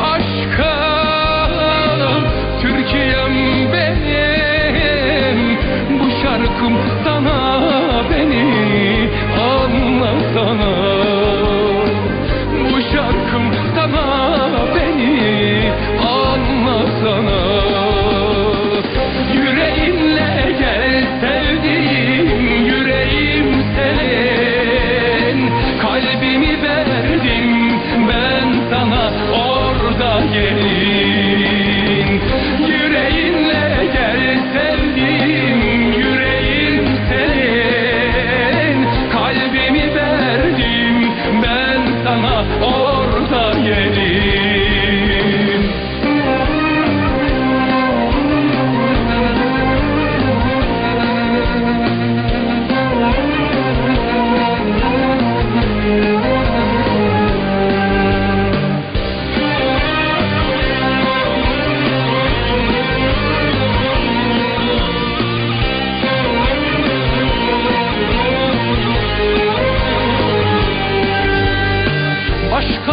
aşkım Türkiye'm benim. Bu şarkım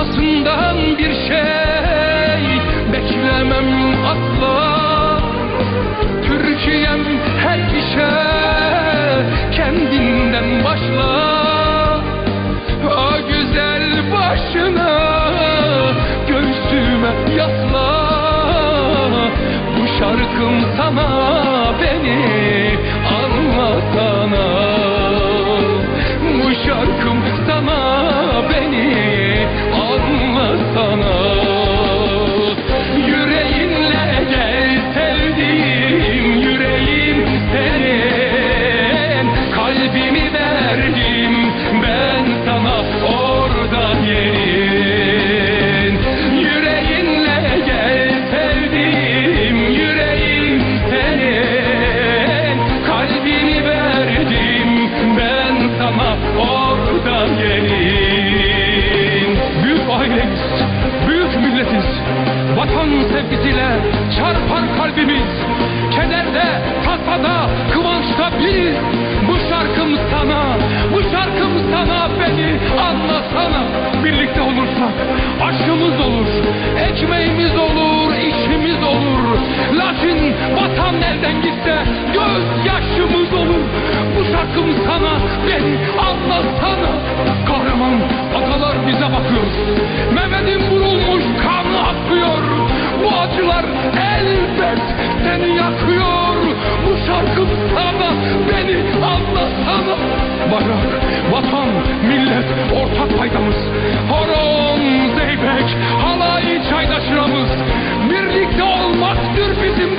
hayatımdan bir şey beklemem asla. Türkiye'm her işe biriz Bu şarkım sana, bu şarkım sana beni anlasana. Birlikte olursak aşkımız olur, ekmeğimiz olur, işimiz olur. Lakin vatan elden gitse göz yaşımız olur. Bu şarkım sana beni anlasana. Kahraman atalar bize bakıyor. Mehmet'in vurulmuş kanı vatan, millet ortak paydamız. Horon, zeybek, halay çaydaşıramız Birlikte olmaktır bizim